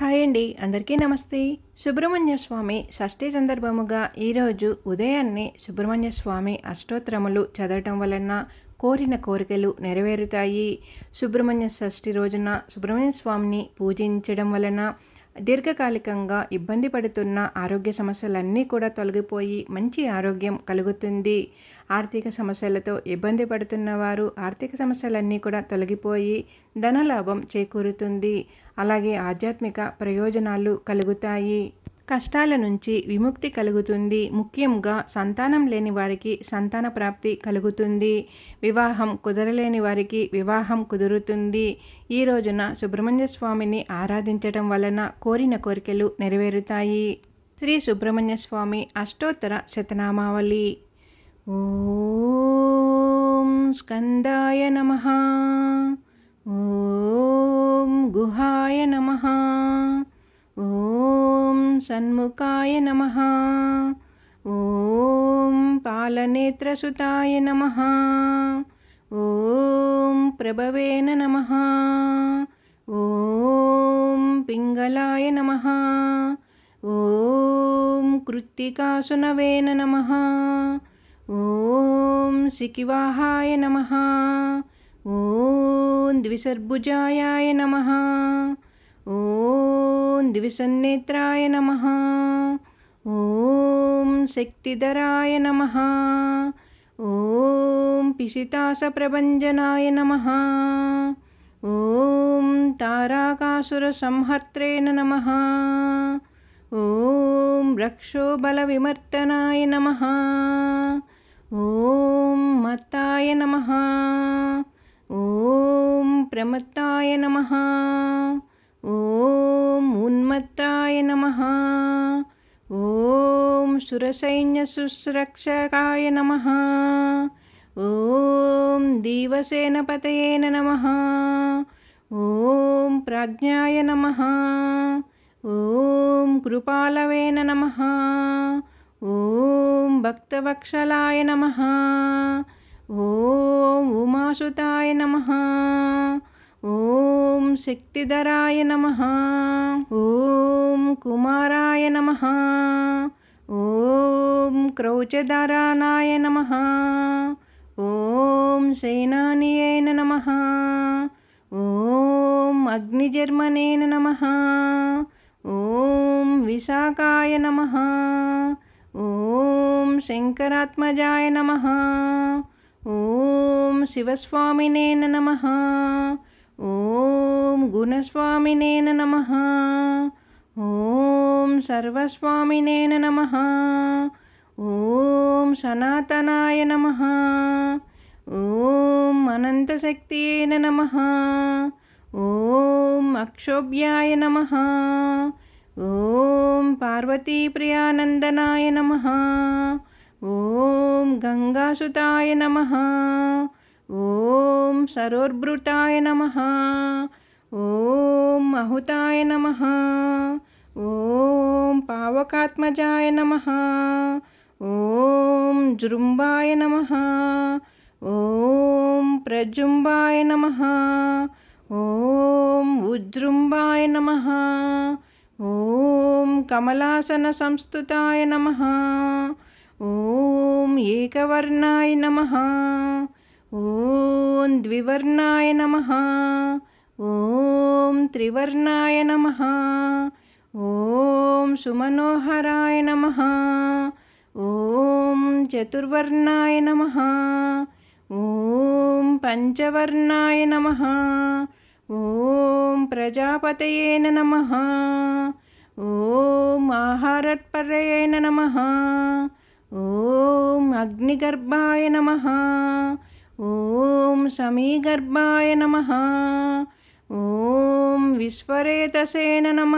Hi అండి అందరికీ నమస్తే. సుబ్రహ్మణ్య స్వామి షష్ఠి సందర్భముగా ఈరోజు ఉదయాన్నే సుబ్రహ్మణ్య స్వామి అష్టోత్తరములు చదవటం వలన కోరిన కోరికలు నెరవేరుతాయి. సుబ్రహ్మణ్య షష్ఠి రోజున సుబ్రహ్మణ్య స్వామిని పూజించడం వలన దీర్ఘకాలికంగా ఇబ్బంది పడుతున్న ఆరోగ్య సమస్యలన్నీ కూడా తొలగిపోయి మంచి ఆరోగ్యం కలుగుతుంది. ఆర్థిక సమస్యలతో ఇబ్బంది పడుతున్న వారు ఆర్థిక సమస్యలన్నీ కూడా తొలగిపోయి ధనలాభం చేకూరుతుంది. అలాగే ఆధ్యాత్మిక ప్రయోజనాలు కలుగుతాయి. కష్టాల నుంచి విముక్తి కలుగుతుంది. ముఖ్యంగా సంతానం లేని వారికి సంతాన ప్రాప్తి కలుగుతుంది. వివాహం కుదరలేని వారికి వివాహం కుదురుతుంది. ఈ రోజున సుబ్రహ్మణ్య స్వామిని ఆరాధించటం వలన కోరిన కోరికలు నెరవేరుతాయి. శ్రీ సుబ్రహ్మణ్య స్వామి అష్టోత్తర శతనామావళి. ఓం స్కందాయ నమ. ఓం గుహాయ నమ. షణ్ముఖాయ నమ. ఓం పాలనేత్రసుతాయ నమ. ఓం ప్రభవేన నమ. ఓం పింగళాయ నమ. ఓం కృత్తికాసునవేన నమ. ఓం శిఖివాహాయ నమ. ఓం ద్విసర్భుజాయాయ నమ. ఓం ద్విసన్నేత్రాయ నమ ఓం శక్తిధరాయ నమ. ఓం పిశితాసప్రభంజనాయ నమ. ఓం తారాకాసురసంహర్త్రేణ నమ. ఓం రక్షోబలవిమర్తనాయ నమ. ఓం మత్తాయ నమ. ఓం ప్రమత్తాయ నమ. ఓం ఉన్మత్తాయ నమ. ఓం సురసైన్యశుశ్రక్షకాయ నమ. ఓం దీవసేనపతయేన నమ. ఓం ప్రాజ్ఞాయ నమ. ఓం కృపాలవేన నమ. ఓం భక్తవక్షలాయ నమ. ఓం ఉమాసుతాయ నమ. ఓం శక్తిధరాయ నమ. ఓం కుమారాయ నమ. ఓం క్రౌచధరానాయ నమ. ఓం సేనానియైన నమ. ఓం అగ్నిజర్మనేన నమ. ఓం విశాఖాయ నమ. ఓం శంకరాత్మజాయ నమ. ఓం శివస్వామినేన నమ. ఓం గుణస్వామినేన నమ. ఓం సర్వస్వామినేన నమ. ఓం సనాతనాయ నమ. ఓం అనంతశక్తియేన నమ. ఓం అక్షోభ్యాయ నమ. ఓం పార్వతీప్రియానందనాయ నమ. ఓం గంగాసుతాయ నమ. ఓం సరోర్భృతాయ నమ. ఓం అహుతాయ నమ. ఓం పావకాత్మజాయ నమ. ఓం జృంబాయ నమ. ఓం ప్రజుంబాయ నమ. ఓం ఉజృంబాయ నమ. ఓం కమలాసన సంస్థుతాయ నమ. ఓం ఏకవర్ణాయ నమ. ఓం ద్వివర్ణాయ నమ. ఓం త్రివర్ణాయ నమ. ఓం సుమనోహరాయ నమ. ఓం చతుర్వర్ణాయ నమ. ఓం పంచవర్ణాయ నమ. ఓం ప్రజాపతయేన నమ. ఓం ఆహారత్పరయేన నమ. ఓం అగ్నిగర్భాయ నమ. ఓం సమీగర్భాయ నమ. ఓం విశ్వరేతసేన నమ.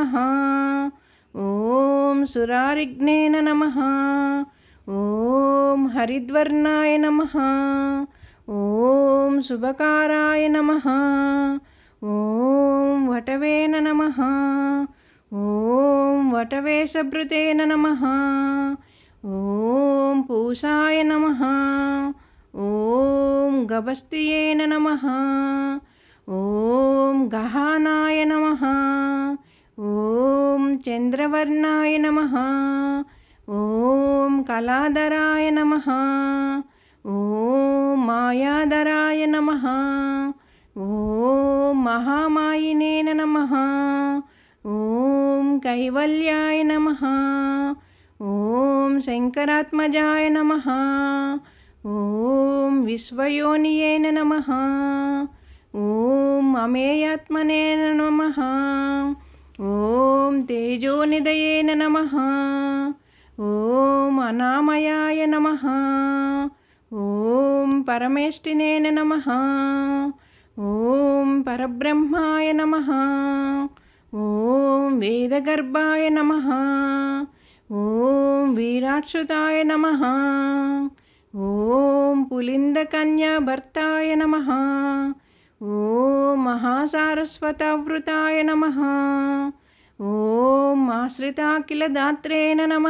ఓం సురారిఘ్నేన నమ. ఓం హరిద్వర్ణాయ నమ. ఓం శుభకారాయ నమ. ఓం వటవేన నమ. ఓం వటవేషభృతేన నమ. ఓం పూషాయ నమ. ఓం గభస్తియేన నమ. ఓం గహానాయ నమ. ఓం చంద్రవర్ణాయ నమ. ఓం కళాధరాయ నమ. ఓం మాయాధరాయ నమ. ఓం మహామాయినేన నమ. ఓం కైవల్యాయ నమ. ఓం శంకరాత్మజాయ నమ. ఓం విశ్వయోనియేన నమ. ఓం అమేయాత్మనే నమ. ఓం తేజోనిదయేన నమ. ఓం అనామయాయ నమ. ఓం పరమేష్టినేన నమ. ఓం పరబ్రహ్మాయ నమ. ఓం వేదగర్భాయ నమ. ఓం వీరాక్షుతాయ నమ. ఓం పులిందకన్యాభర్తాయ నమ. ఓం మహాసారస్వతవృతాయ నమ. ఓం ఆశ్రితాఖిలదాత్రేణ నమ.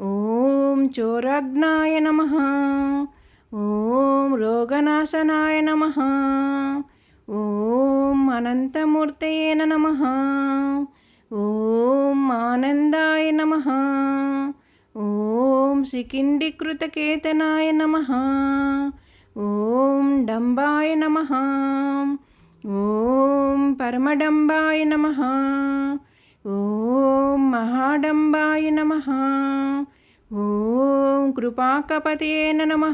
ఓం చోరాగ్నాయ నమ. ఓం రోగనాశనాయ నమ. ఓం అనంతమూర్తయేన నమ. ఓం ఆనందా నమ ఓం సికిండికృతకేతనాయ నమ ఓం డంబాయ నమ ఓం పరమడంబాయ నమ ఓం మహాడంబాయ నమ ఓం కృపాకపతేన నమ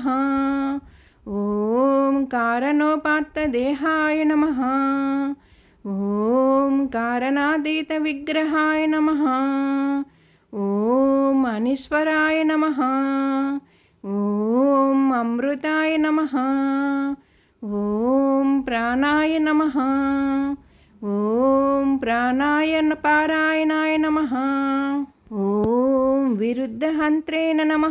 ఓం కారణోపాత్తదేహాయ నమ ఓం కారణాతీతవిగ్రహాయ నమ ఓం అనీశ్వరాయ నమ. ఓం అమృతాయ నమ. ఓం ప్రాణాయ నమ. ఓం ప్రాణాయ పారాయణాయ నమ. ఓం విరుద్ధహంత్రేణ నమ.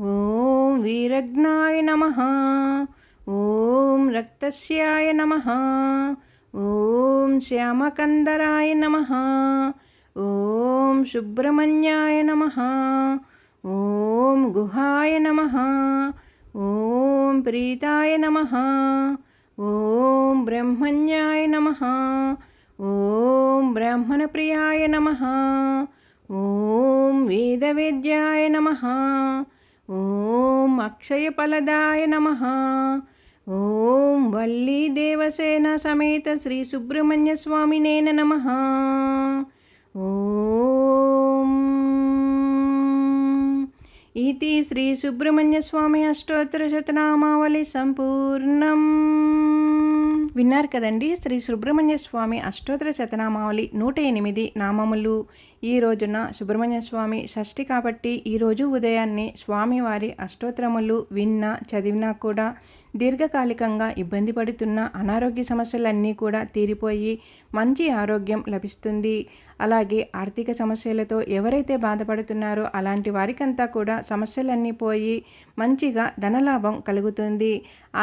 ఓం వీరఘ్నాయ నమ. ఓం రక్తస్యాయ నమ. ఓం శ్యామకందరాయ నమ. ఓం సుబ్రహ్మణ్యాయ నమ. ఓం గుహాయ నమ. ఓం ప్రీతాయ నమ. ఓం బ్రహ్మణ్యాయ నమ. ఓం బ్రాహ్మణప్రియాయ నమ. ఓం వేదవేద్యాయ నమ. ఓం అక్షయఫలదాయ నమ. ఓం వల్లీదేవసేన సమేత శ్రీ సుబ్రహ్మణ్య స్వామినేన నమ. ఓం. ఇది శ్రీ సుబ్రహ్మణ్య స్వామి అష్టోత్తర శతనామావళి సంపూర్ణం. విన్నారు కదండి శ్రీ సుబ్రహ్మణ్య స్వామి అష్టోత్తర శతనామావళి నూట ఎనిమిది నామములు. ఈ రోజున సుబ్రహ్మణ్య స్వామి షష్ఠి కాబట్టి ఈరోజు ఉదయాన్నే స్వామివారి అష్టోత్తరములు విన్నా చదివినా కూడా దీర్ఘకాలికంగా ఇబ్బంది పడుతున్న అనారోగ్య సమస్యలన్నీ కూడా తీరిపోయి మంచి ఆరోగ్యం లభిస్తుంది. అలాగే ఆర్థిక సమస్యలతో ఎవరైతే బాధపడుతున్నారో అలాంటి వారికంతా కూడా సమస్యలన్నీ పోయి మంచిగా ధనలాభం కలుగుతుంది.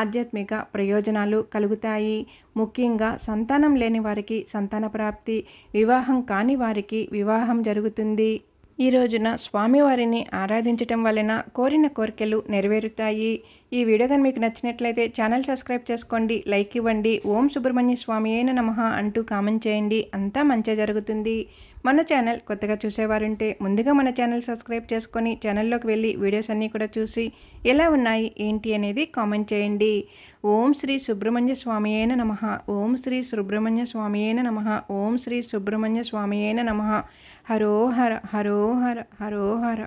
ఆధ్యాత్మిక ప్రయోజనాలు కలుగుతాయి. ముఖ్యంగా సంతానం లేని వారికి సంతాన ప్రాప్తి వివాహం కాని వారికి వివాహం జరుగుతుంది. ఈ రోజున స్వామివారిని ఆరాధించటం వలన కోరిన కోరికలు నెరవేరుతాయి. ఈ వీడియో కానీ మీకు నచ్చినట్లయితే ఛానల్ సబ్స్క్రైబ్ చేసుకోండి లైక్ ఇవ్వండి ఓం సుబ్రహ్మణ్య స్వామి అయిన నమః అంటూ కామెంట్ చేయండి. అంతా మంచిగా జరుగుతుంది. మన ఛానల్ కొత్తగా చూసేవారుంటే ముందుగా మన ఛానల్ సబ్స్క్రైబ్ చేసుకొని ఛానల్లోకి వెళ్ళి వీడియోస్ అన్నీ కూడా చూసి ఎలా ఉన్నాయి ఏంటి అనేది కామెంట్ చేయండి. ఓం శ్రీ సుబ్రహ్మణ్య స్వామి అయిన నమ ఓం శ్రీ సుబ్రహ్మణ్య స్వామి అయిన నమ ఓం శ్రీ సుబ్రహ్మణ్య స్వామి అయిన నమ. హరోహర హరోహర హరోహర